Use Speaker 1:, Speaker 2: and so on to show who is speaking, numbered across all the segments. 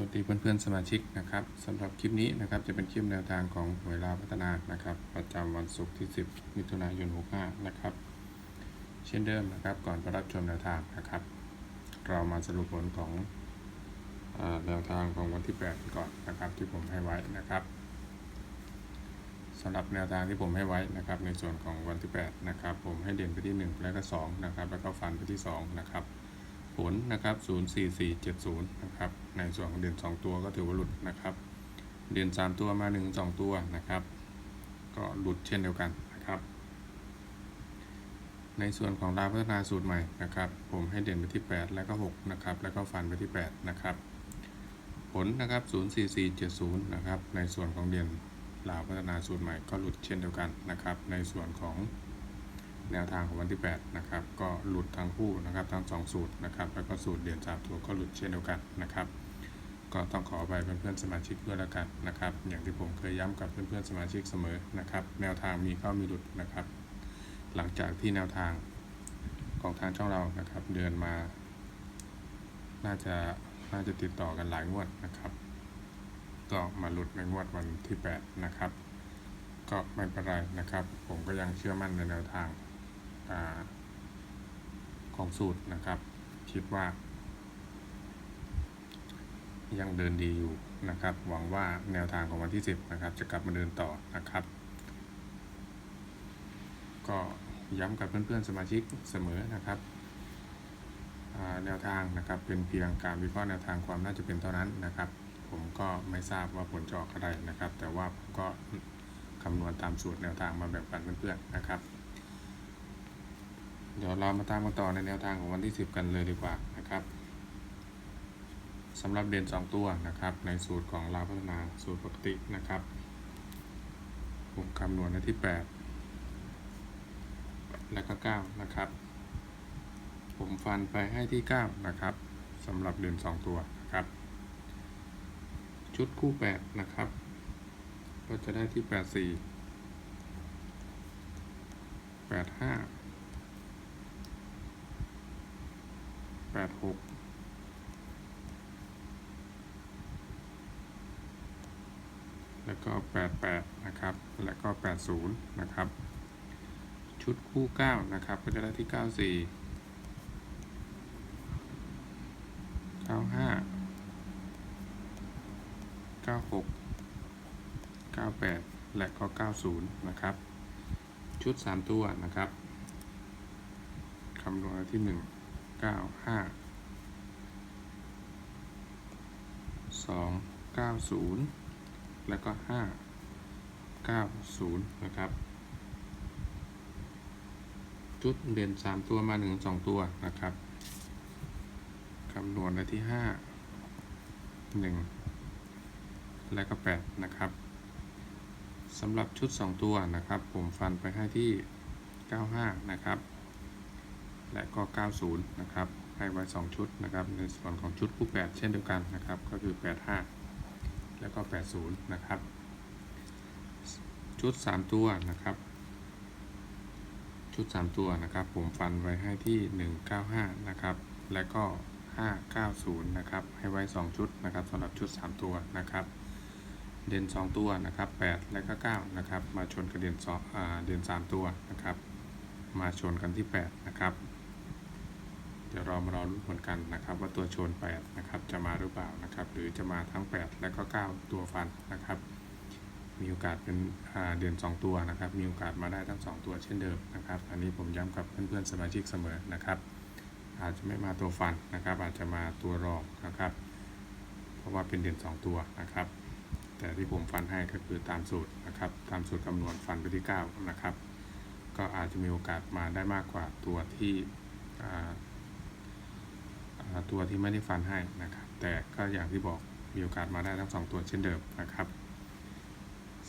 Speaker 1: วัสดีเพื่อนๆสมาชิกนะครับสำหรับคลิปนี้นะครับจะเป็นคลิปแนวทางของหวยลาพัฒนานะครับ ประจำวันศุกร์ที่ 10 มิถุนายน 65 นะครับ เช่นเดิมนะครับก่อนไปรับชมแนวทางนะครับ เรามาสรุปผลของอแนวทางของวันที่ 8 ก่อนนะครับ ที่ผมให้ไว้นะครับสำหรับแนวทางที่ผมให้ไว้นะครับ ในส่วนของวันที่ 8 นะครับ ผมให้เด่นไปที่ 1 แล้วก็ 2 นะครับ แล้วก็ฟันไปที่ 2 นะครับ ผลนะครับ 04470 นะครับ ในส่วนของเด่น2 ตัวก็ถือว่าหลุดนะครับ เด่น3 ตัวมา 1 2 ตัวนะครับ ก็หลุดเช่นเดียวกันนะครับ ในส่วนของราวพัฒนาสูตรใหม่นะครับ ผมให้เด่นไปที่ 8 แล้วก็ 6 นะครับ แล้วก็ฟันไปที่ 8 นะครับ ผลนะครับ 04470 นะครับ ในส่วนของเด่นราวพัฒนาสูตรใหม่ก็หลุดเช่นเดียวกันนะครับ ในส่วนของ แนวทางของวันที่ 8 นะครับ ก็หลุดทั้งคู่นะครับทั้ง 2 สูตรนะครับ แล้วก็สูตรเด่นสามตัวก็หลุดเช่นเดียวกันนะครับ ก็ต้องขอไปเพื่อนๆสมาชิกด้วยแล้วกันนะครับ อย่างที่ผมเคยย้ำกับเพื่อนๆสมาชิกเสมอนะครับ แนวทางมีเข้ามีหลุดนะครับ หลังจากที่แนวทางของทางช่องเรานะครับ เดือนมา น่าจะน่าจะติดต่อกันหลายงวดนะครับ ก็มาหลุดในงวดวันที่ 8 นะครับก็ไม่เป็นไรนะครับ ผมก็ยังเชื่อมั่นในแนวทาง อของสูตรนะครับ คิดว่า ยังเดินดีอยู่นะครับ หวังว่าแนวทางของวันที่ 10 นะครับ จะกลับมาเดินต่อนะครับ ก็ย้ำกับเพื่อนๆสมาชิกเสมอนะครับแนวทางนะครับเป็นเพียงการวิเคราะห์แนวทางความน่าจะเป็นเท่านั้นนะครับ ผมก็ไม่ทราบว่าผลจะออกอะไรนะครับ แต่ว่าผมก็คำนวณตามสูตรแนวทางมาแบ่งปันเพื่อนๆนะครับ เดี๋ยวเรามาตามกันต่อในแนวทางของวันที่ 10 กันเลยดีกว่านะครับสำหรับเด่น2 ตัวนะครับ ในสูตรของลาพัฒนาสูตรปกตินะครับผมคำนวณในที่ 8 และก็ 9 นะครับ ผมฟันไปให้ที่ 9 นะครับสำหรับเด่น2 ตัวนะครับ ชุดคู่ 8 นะครับ ก็จะได้ที่ 84 85 แปดหกแล้วก็แปดแปดนะครับ แล้วก็แปดศูนย์นะครับ ชุดคู่เก้านะครับ ก็จะได้ที่เก้าสี่เก้าห้าเก้าหกเก้าแปดและก็เก้าศูนย์นะครับ ชุดสามตัวนะครับ คำนวณที่หนึ่ง เก้าห้าสองเก้าศูนย์แล้วก็ห้าเก้าศูนย์นะครับ จุดเด่นสามตัวมาหนึ่งสองตัวนะครับคำนวณในที่ห้าหนึ่งและก็แปดนะครับสำหรับชุดสองตัวนะครับ ผมฟันไปให้ที่เก้าห้านะครับ และก็ 90 นะครับ ให้ไว้ 2 ชุดนะครับ ในส่วนของชุดคู่ 8 เช่นเดียวกันนะครับ ก็คือ 85 แล้วก็ 80 นะครับ ชุด 3 ตัวนะครับ ชุด 3 ตัวนะครับ ผมฟันไว้ให้ที่ 195 นะครับ และก็ 590 นะครับ ให้ไว้ 2 ชุดนะครับสำหรับชุด 3 ตัวนะครับ เด่น 2 ตัวนะครับ 8 และก็ 9 นะครับ มาชนกับเด่น2อ่าเด่น 3 ตัวนะครับ มาชนกันที่ 8 นะครับ ดี๋ยวเรามารอรุ้นผลกันนะครับ ว่าตัวชน 8 นะครับ จะมาหรือเปล่านะครับ หรือจะมาทั้ง 8 และก็ 9 ตัวฟันนะครับ มีโอกาสเป็นเดือน 2 ตัวนะครับ มีโอกาสมาได้ทั้ง 2 ตัวเช่นเดิมนะครับ อันนี้ผมย้ำกับเพื่อนๆสมาชิกเสมอนะครับ อาจจะไม่มาตัวฟันนะครับ อาจจะมาตัวรองนะครับ เพราะว่าเป็นเดือน 2 ตัวนะครับ แต่ที่ผมฟันให้ก็คือตามสูตรนะครับ ตามสูตรคำนวณฟันไปที่ 9 นะครับ ก็อาจจะมีโอกาสมาได้มากกว่าตัวที่าตัวที่ไม่ได้ฟันให้นะครับ แต่ก็อย่างที่บอกมีโอกาสมาได้ทั้งสองตัวเช่นเดิมนะครับ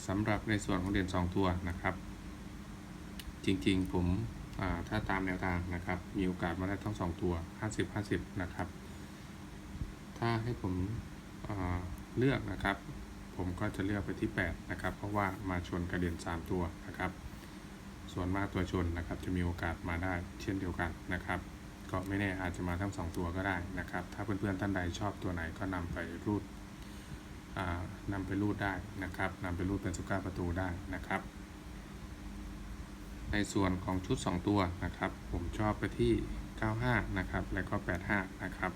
Speaker 1: สำหรับในส่วนของเด่น 2 ตัวนะครับ จริงๆผมถ้าตามแนวทางนะครับ มีโอกาสมาได้ทั้งสองตัว 50 50 นะครับ ถ้าให้ผมเลือกนะครับ ผมก็จะเลือกไปที่ 8 นะครับ เพราะว่ามาชนกระเด็น 3 ตัวนะครับ ส่วนมากตัวชนนะครับจะมีโอกาสมาได้เช่นเดียวกันนะครับ ก็ไม่แน่อาจจะมาทั้ง 2 ตัวก็ได้นะครับ ถ้าเพื่อนๆท่านใดชอบตัวไหนก็นำไปรูดอ่านำไปรูดได้นะครับนำไปรูดเป็นสุก้าประตูได้นะครับ ในส่วนของชุด 2 ตัวนะครับ ผมชอบไปที่ 95 นะครับ แล้วก็ 85 นะครับ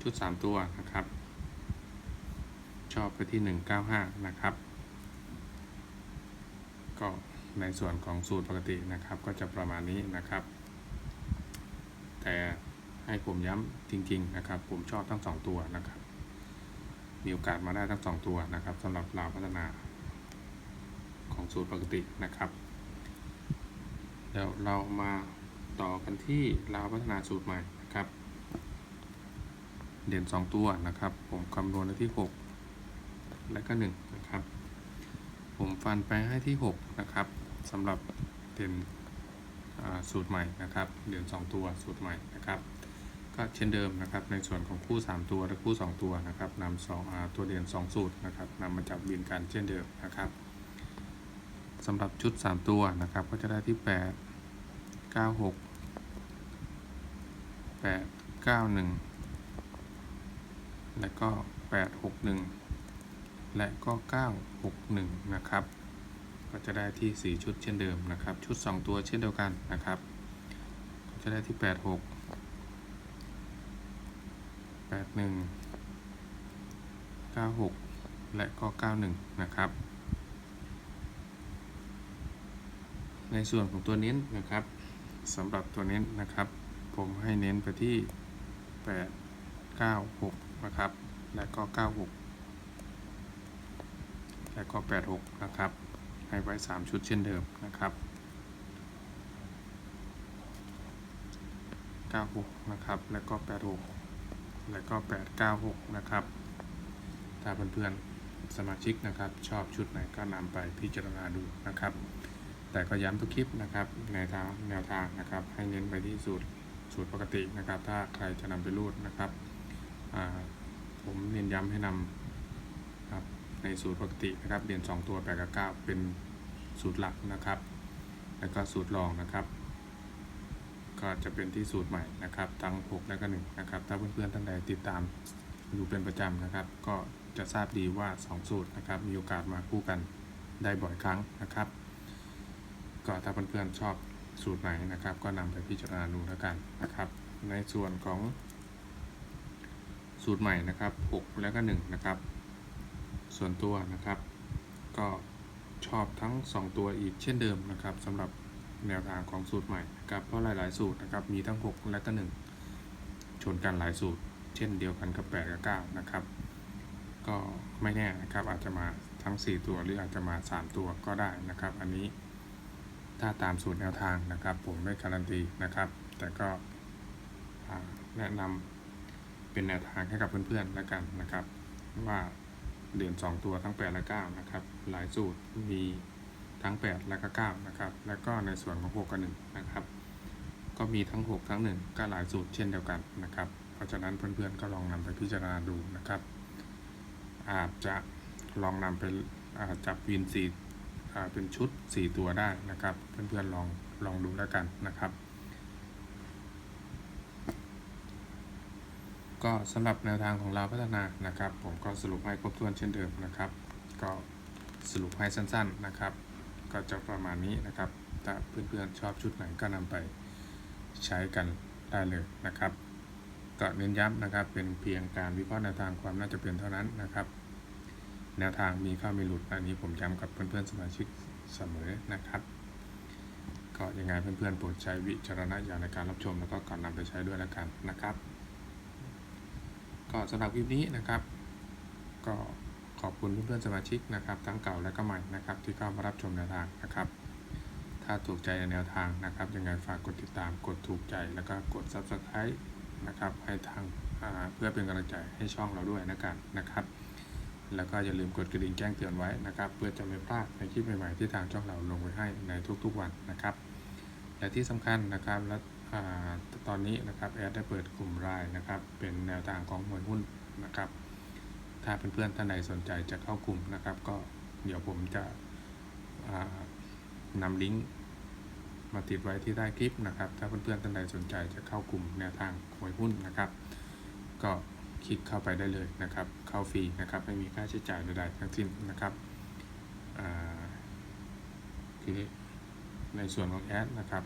Speaker 1: ชุด 3 ตัวนะครับ ชอบไปที่ 195 นะครับ ก็ ในส่วนของสูตรปกตินะครับ ก็จะประมาณนี้นะครับ แต่ให้ผมย้ำจริง ๆ นะครับ ผมชอบทั้ง 2 ตัวนะครับ มีโอกาสมาได้ทั้ง 2 ตัวนะครับสำหรับเราวพัฒนาของสูตรปกตินะครับเดี๋ยวเรามาต่อกันที่ราวพัฒนาสูตรใหม่นะครับ เด่น 2 ตัวนะครับ ผมคำนวณไว้ที่ 6 และก็ 1 นะครับ ผมฟันไปให้ที่ 6 นะครับ สำหรับเด่นสูตรใหม่นะครับเด่น2 ตัวสูตรใหม่นะครับ ก็เช่นเดิมนะครับในส่วนของคู่ 3 ตัวและคู่ 2 ตัวนะครับนำสองตัวเด่น2 สูตรนะครับนำมาจับบินกันเช่นเดิมนะครับสำหรับชุด 3 ตัวนะครับก็จะได้ที่ 8 9 6 8 9 1 และก็ 8 6 1 และก็ 9 6 1 นะครับ ก็จะได้ที่ 4 ชุดเช่นเดิมนะครับ ชุด 2 ตัวเช่นเดียวกันนะครับ ก็จะได้ที่ 8 6 8 1 9 6 และก็ 9 1 นะครับ ในส่วนของตัวเน้นนะครับสำหรับตัวเน้นนะครับ ผมให้เน้นไปที่ 8 9 6 นะครับ และก็ 96 และก็ 86 นะครับ ให้ไว้ 3 ชุดเช่นเดิมนะครับ96นะครับ แล้วก็ 86 แล้วก็ 896 นะครับ ถ้าเพื่อนๆสมาชิกนะครับ ชอบชุดไหนก็นำไปพิจารณาดูนะครับ แต่ก็ย้ำทุกคลิปนะครับในทางแนวทางนะครับ ให้เน้นไปที่สูตรสูตรปกตินะครับ ถ้าใครจะนำไปรูดนะครับผมเน้นย้ำให้นำ ในสูตรปกตินะครับเรียน 2 ตัว8กับ9เป็นสูตรหลักนะครับ แล้วก็สูตรรองนะครับ ก็จะเป็นที่สูตรใหม่นะครับ ทั้ง 6 และก็1นะครับ ถ้าเพื่อนๆท่านใดติดตามอยู่เป็นประจำนะครับ ก็จะทราบดีว่า 2 สูตรนะครับ มีโอกาสมาคู่กันได้บ่อยครั้งนะครับ ก็ถ้าเพื่อนๆชอบสูตรไหนนะครับ ก็นำไปพิจารณาดูแล้วกันนะครับ ในส่วนของสูตรใหม่นะครับ 6 แล้วก็ 1 นะครับ ส่วนตัวนะครับ ก็ชอบทั้ง 2 ตัวอีกเช่นเดิมนะครับสำหรับแนวทางของสูตรใหม่นะครับเพราะหลาย ๆ สูตรนะครับมีทั้ง 6 และก็ 1 ชนกันหลายสูตร เช่นเดียวกันกับ8กับ9นะครับก็ไม่แน่นะครับอาจจะมาทั้ง 4 ตัวหรืออาจจะมา 3 ตัวก็ได้นะครับ อันนี้ถ้าตามสูตรแนวทางนะครับ ผมไม่การันตีนะครับ แต่ก็แนะนำเป็นแนวทางให้กับเพื่อน ๆ แล้วกันนะครับว่า เดือน2ตัวทั้ง 8 และ 9 นะครับ หลายสูตรมีทั้ง 8 และก็9นะครับ แล้วก็ในส่วนของ 6 กับ 1 นะครับ ก็มีทั้ง 6 ทั้ง 1 ก็หลายสูตรเช่นเดียวกันนะครับ เพราะฉะนั้นเพื่อนๆก็ลองนำไปพิจารณาดูนะครับ อาจจะลองนำไปาจับวินสีเป็นชุด 4 ตัวได้นะครับ เพื่อนๆลองลองดูแล้วกันนะครับ ก็สำหรับแนวทางของเราพัฒนานะครับ ผมก็สรุปให้ครบถ้วนเช่นเดิมนะครับ ก็สรุปให้สั้นๆนะครับ ก็จะประมาณนี้นะครับ ถ้าเพื่อนๆชอบชุดไหนก็นำไปใช้กันได้เลยนะครับก็เน้นย้ำนะครับ เป็นเพียงการวิเคราะห์แนวทางความน่าจะเป็นเท่านั้นนะครับ แนวทางมีเข้ามีหลุดอันนี้ผมย้ำกับเพื่อนๆสมาชิกเสมอนะครับ ก็ยังไงเพื่อนๆโปรดใช้วิจารณญาณในการรับชมแล้วก็ก่อนนำไปใช้ด้วยแล้วกันนะครับ ก็สำหรับคลิปนี้นะครับ ก็ขอบคุณเพื่อนๆสมาชิกนะครับ ทั้งเก่าและก็ใหม่นะครับ ที่เข้ามารับชมแนวทางนะครับ ถ้าถูกใจในแนวทางนะครับยังไงฝากกดติดตามกดถูกใจแล้วก็กด subscribe นะครับให้ทางเพื่อเป็นกำลังใจให้ช่องเราด้วยนะกันนะครับ แล้วก็อย่าลืมกดกระดิ่งแจ้งเตือนไว้นะครับ เพื่อจะไม่พลาดในคลิปใหม่ๆที่ทางช่องเราลงไว้ให้ในทุกๆวันนะครับและที่สำคัญนะครับและ ตอนนี้นะครับแอดได้เปิดกลุ่มรายนะครับ เป็นแนวทางของหวยหุ้นนะครับ ถ้าเพื่อนๆท่านใดสนใจจะเข้ากลุ่มนะครับ ก็เดี๋ยวผมจะอ่านำลิงก์มาติดไว้ที่ใต้คลิปนะครับ ถ้าเพื่อนๆท่านใดสนใจจะเข้ากลุ่มแนวทางหวยหุ้นนะครับ ก็คลิกเข้าไปได้เลยนะครับ เข้าฟรีนะครับ ไม่มีค่าใช้จ่ายใดๆทั้งสิ้นนะครับอ่าทีนี้ในส่วนของแอดนะครับ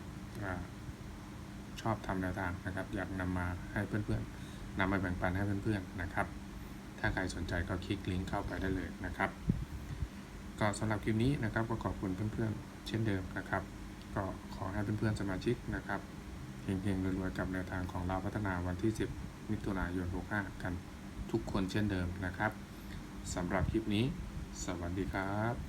Speaker 1: ชอบทำแนวทางนะครับ อยากนำมาให้เพื่อนๆนำมาแบ่งปันให้เพื่อนๆนะครับ ถ้าใครสนใจก็คลิกลิงก์เข้าไปได้เลยนะครับ ก็สำหรับคลิปนี้นะครับก็ขอบคุณเพื่อนๆ เช่นเดิมนะครับ ก็ขอให้เพื่อนๆสมาชิกนะครับเฮงๆรวยๆกับแนวทางของเราพัฒนาวันที่ 10 มิถุนายน 65 กันทุกคนเช่นเดิมนะครับสำหรับคลิปนี้ สวัสดีครับ